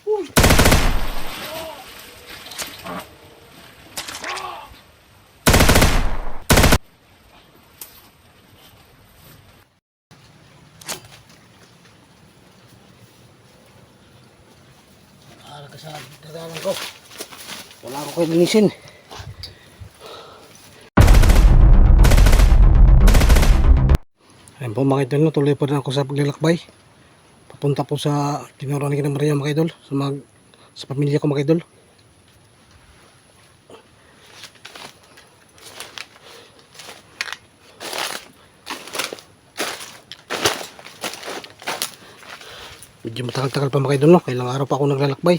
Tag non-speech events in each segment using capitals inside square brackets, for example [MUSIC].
Para ka sa ko. Wala ko kayo linisin. Ayun po mga idol, tuloy pa rin ako sa paglalakbay. Papunta po sa tinuruan ni Maria mga idol, sa, mag, sa pamilya ko mga idol. Medyo matagal-tagal pa mga idol, no? Kailang araw pa ako naglalakbay.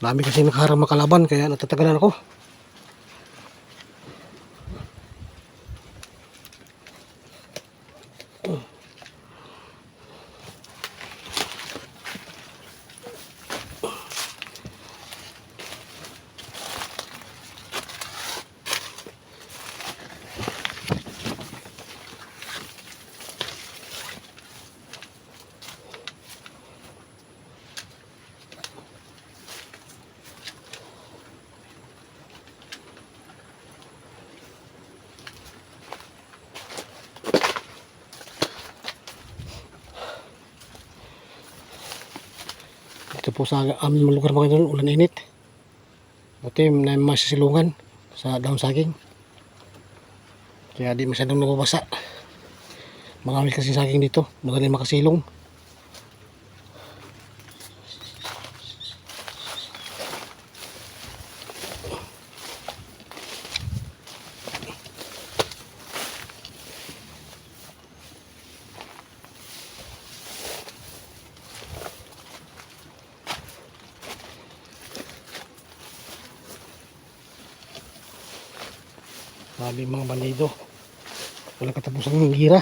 Dami kasi nakaharang makalaban, kaya natatagalan ako. Ito po sa aming lugar mga idol, ulan init. Buti na masisilungan sa daon saging. Kaya di masyadong nababasa. Marami kasi saging dito, magaling makasilong. Sabi mga bandido. Wala katapusang ng gira.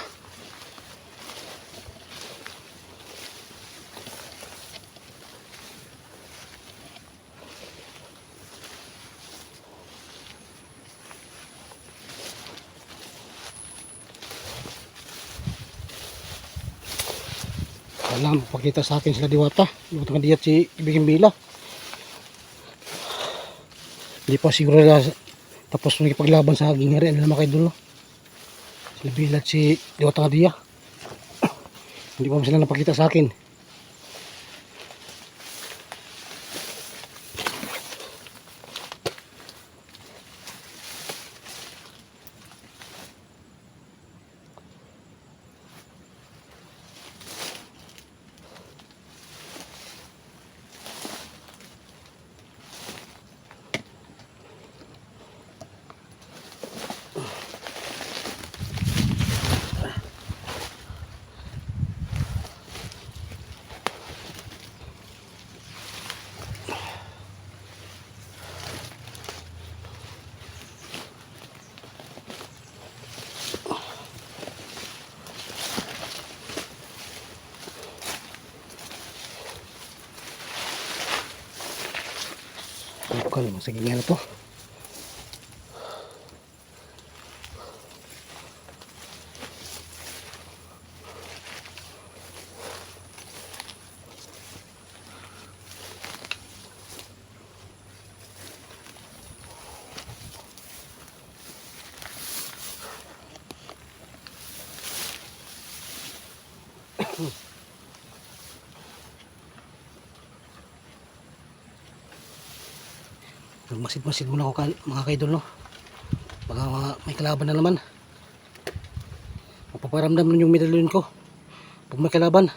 Alam, pakita sa akin sila diwata. Nga diyat si Ibigin Bila. Hindi pa siguro na tapos nakipaglaban sa gingari ano naman kay dulo sila bilat si Diwata Kadiya. [COUGHS] Hindi pa sila napakita sa akin Bukal mo sa ganyan na to Masid-masid muna ako mga kaidol no. Baka may kalaban na naman. Mapaparamdam nun yung medalyon ko. Pag may kalaban.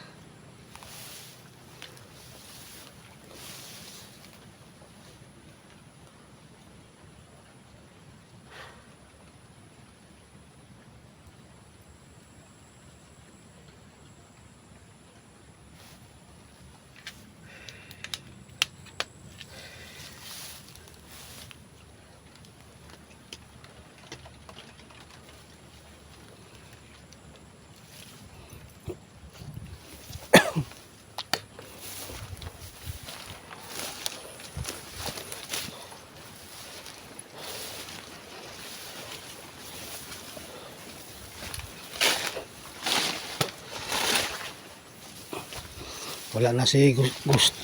Wala na si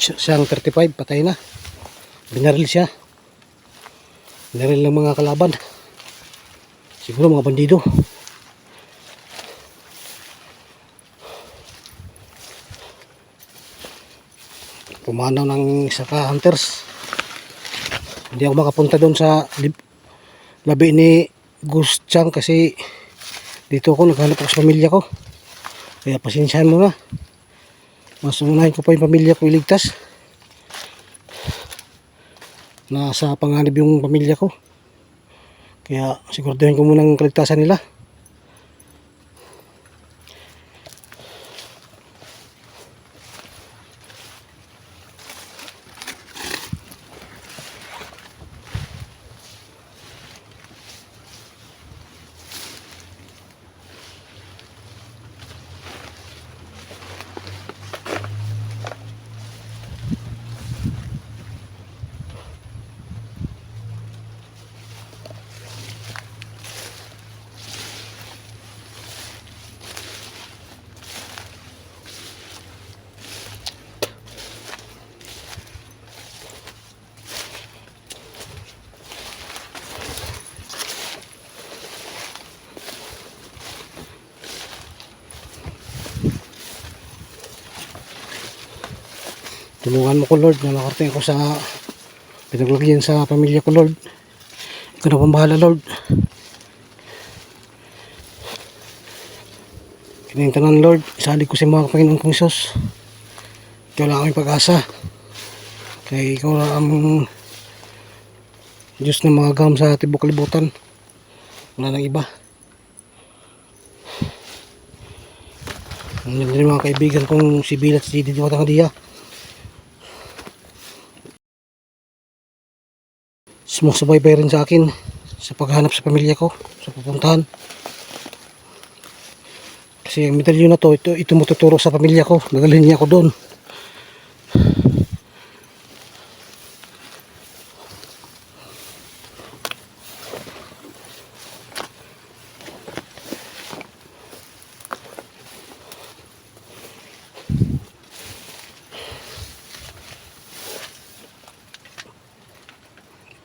siyang 35, patay na. Binaril siya. Binaril ng mga kalaban. Siguro mga bandido. Pumanaw ng isa ka hunters. Hindi ako makapunta doon sa labi ni Gus Chang kasi dito ako naghanap ako sa pamilya ko. Kaya pasensyahan mo na. Mas ko pa yung pamilya ko iligtas. Nasa panganib yung pamilya ko. Kaya siguraduhin ko muna ang kaligtasan nila. Tulungan mo ko Lord na makarating ako sa pinaglagyan sa pamilya ko Lord. Ikaw na pambahala Lord. Kinintanan Lord, isali ko sa mga Panginoon kong Isos. Ikaw lang aming pag-asa. Kaya ikaw lang ang Diyos na mga gam sa tibok kalibutan. Wala nang iba. Ang mga kaibigan kong si Bill at si Didi Watangadiya. Sumusubaybay rin sa akin sa paghanap sa pamilya ko, sa pupuntahan. Kasi ang medalyon na to, ito, ito matuturo sa pamilya ko. Nagalhin niya ako doon.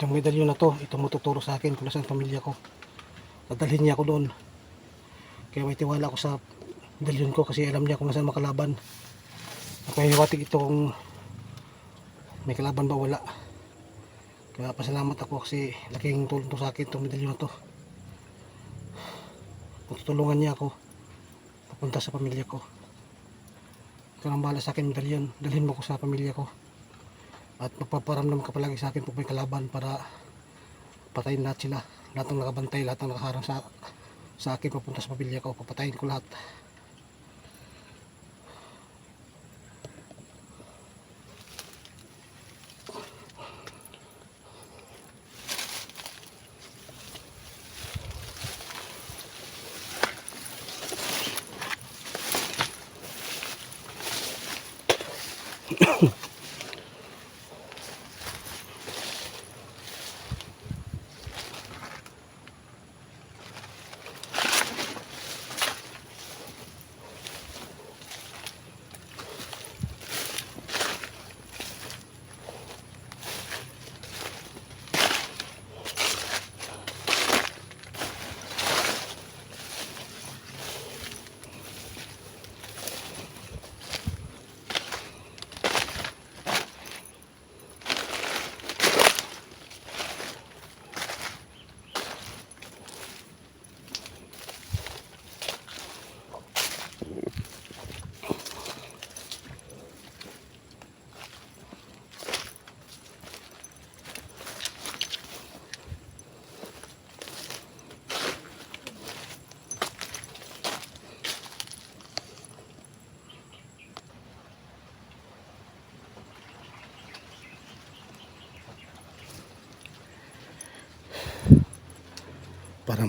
Itong medalyon na to, ito matuturo sa akin kung ang pamilya ko. Dadalhin niya ako doon. Kaya may tiwala ako sa medalyon ko kasi alam niya kung nasaan makalaban. Napahiwatig ito kung may kalaban ba wala. Kaya pasalamat ako kasi laking tulong to sa akin itong medalyon na to. Tutulungan niya ako, papunta sa pamilya ko. Ikaw ang bahala sa akin medalyon. Dalhin mo ko sa pamilya ko. At magpaparamdam ka palagi sa akin pag may kalaban para patayin lahat sila. Lahat ng nakabantay, lahat ng nakaharang sa, sa akin papunta sa pamilya ko. Papatayin ko lahat. Parang [COUGHS]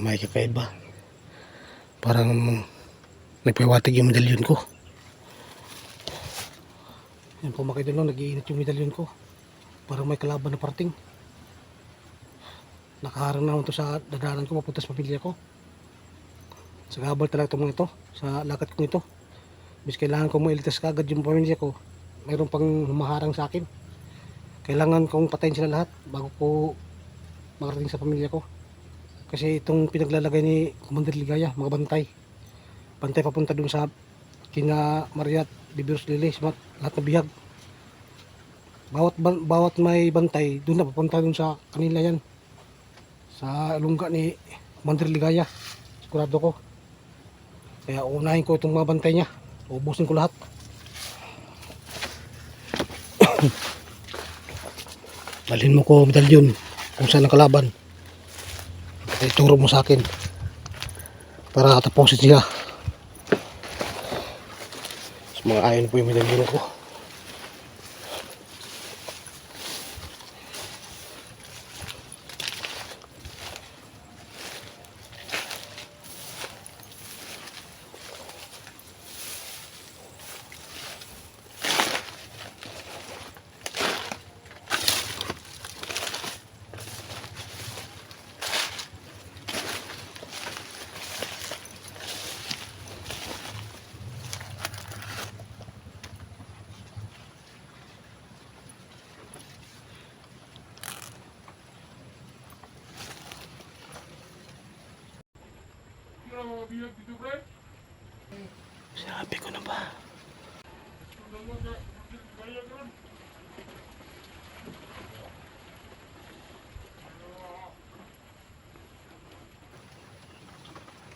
may kakaiba. Parang nagpawatig yung medalyon ko. Yan po mga idol, nag-iinit yung medalyon ko. Parang may kalaban na parating. Nakaharang naman to sa dadanan ko papunta sa pamilya ko. Sa gabal talaga itong mga ito. Sa lakad kong ito. Bis kailangan ko mailigtas kagad yung pamilya ko. mayroon pang humaharang sa akin. Kailangan kong patayin sila lahat bago ko makarating sa pamilya ko. Kasi itong pinaglalagay ni Commander Ligaya, mga bantay. Bantay papunta dun sa kina Mariat, Bibiros Lilis, lahat na bihag. Bawat, bawat may bantay, doon na papunta dun sa kanila yan. Sa lungga ni Commander Ligaya. Sigurado ko. Kaya unahin ko itong mga bantay niya. Ubusin ko lahat. [COUGHS] Dalhin mo ko medalyon kung saan ang kalaban. Ituro mo sa akin para tapusin siya. Sa mga ayon po yung medalyon ko. Sabi ko na ba?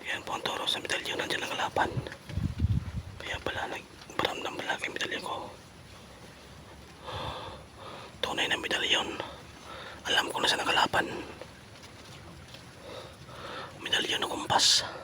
Yan po ang toro sa medalyon. Nandiyan ang kalaban. Kaya pala nagparamdam pala kay medalyon ko. Tunay na medalyon. Alam ko na sa nakalaban. Medalyon ng kumpas. Nandyan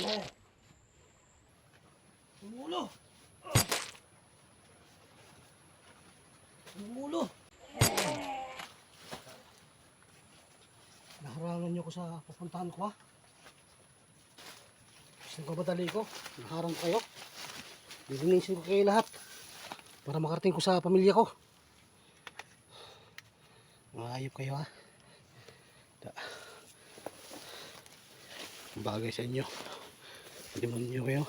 Ulo! Ulo! Naharangan niyo ko sa pupuntahan ko ha? Kabadali ko, naharang ko kayo. Lilinisin ko kayo lahat. Para makarating ko sa pamilya ko. Mga ayop kayo ha. Da. Bagay sa inyo. Demonyo kayo.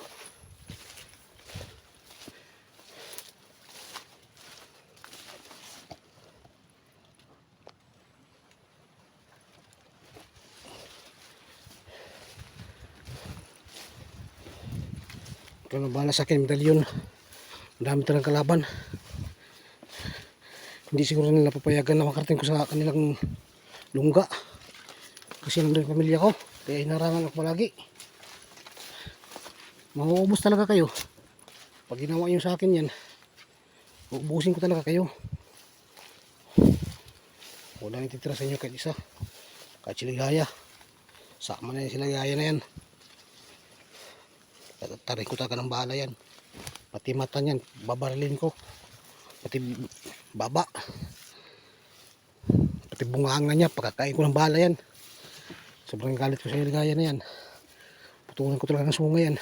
Ikaw na bahala sa akin, medalyon. Ang dami talagang kalaban. Hindi siguro nila papayagan na makarating ko sa kanilang lungga. Kasi nandun yung pamilya ko. Kaya hinarangan ako palagi. Mauubos talaga kayo. Pag ginawa nyo sa akin yan, uubusin ko talaga kayo. Wala nang titira sa inyo kahit isa. Kahit sila gaya. Sama na yan sila gaya na yan. Tarin ko talaga ng bahala yan. Pati mata niyan, babarilin ko. Pati baba. Pati bunganga niya, pagkakain ko ng bahala yan. Sobrang galit ko sa ligaya na yan. Putulan ko talaga ng sunga yan.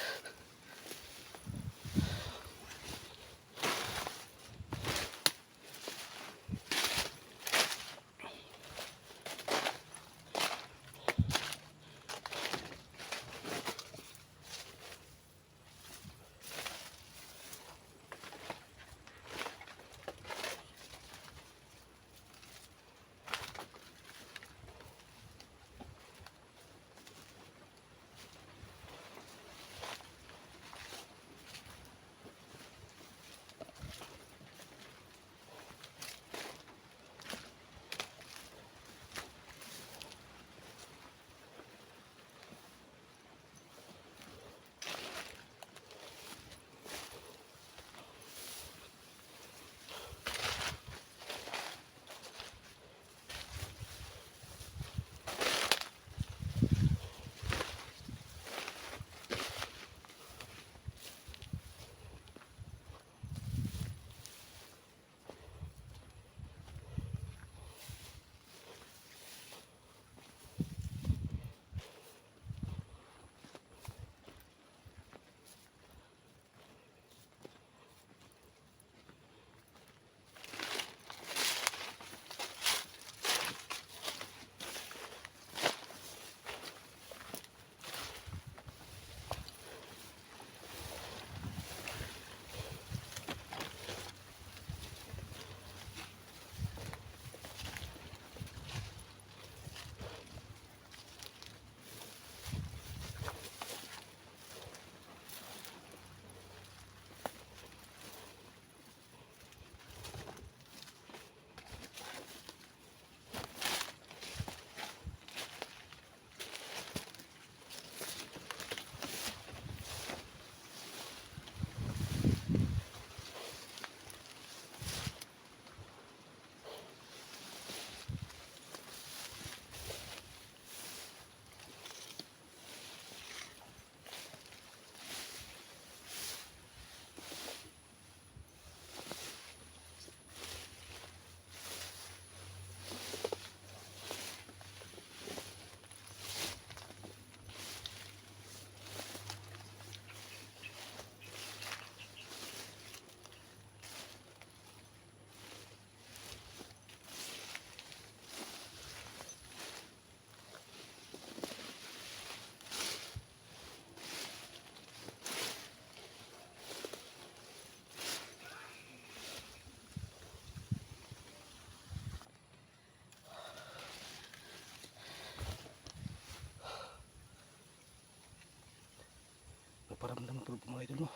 Mga idol mo.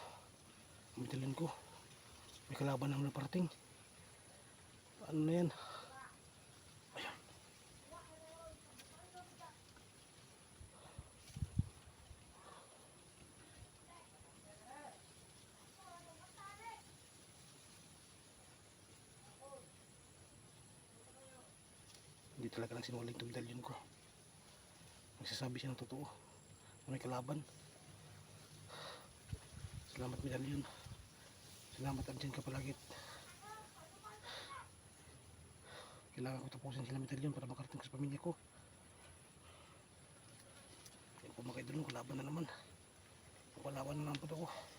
Medalyon ko. May kalaban naman na. Ano na yan? Ayan. Hindi talaga lang sinungaling itong medalyon ko. Nagsasabi siya ng totoo. May kalaban. Salamat medalyon. Salamat andyan ka palagi. Kailangan ko tapusin sila medalyon para makarating ko sa pamilya ko. Yan po mga idol, kalaban na naman. Palawan naman po ito.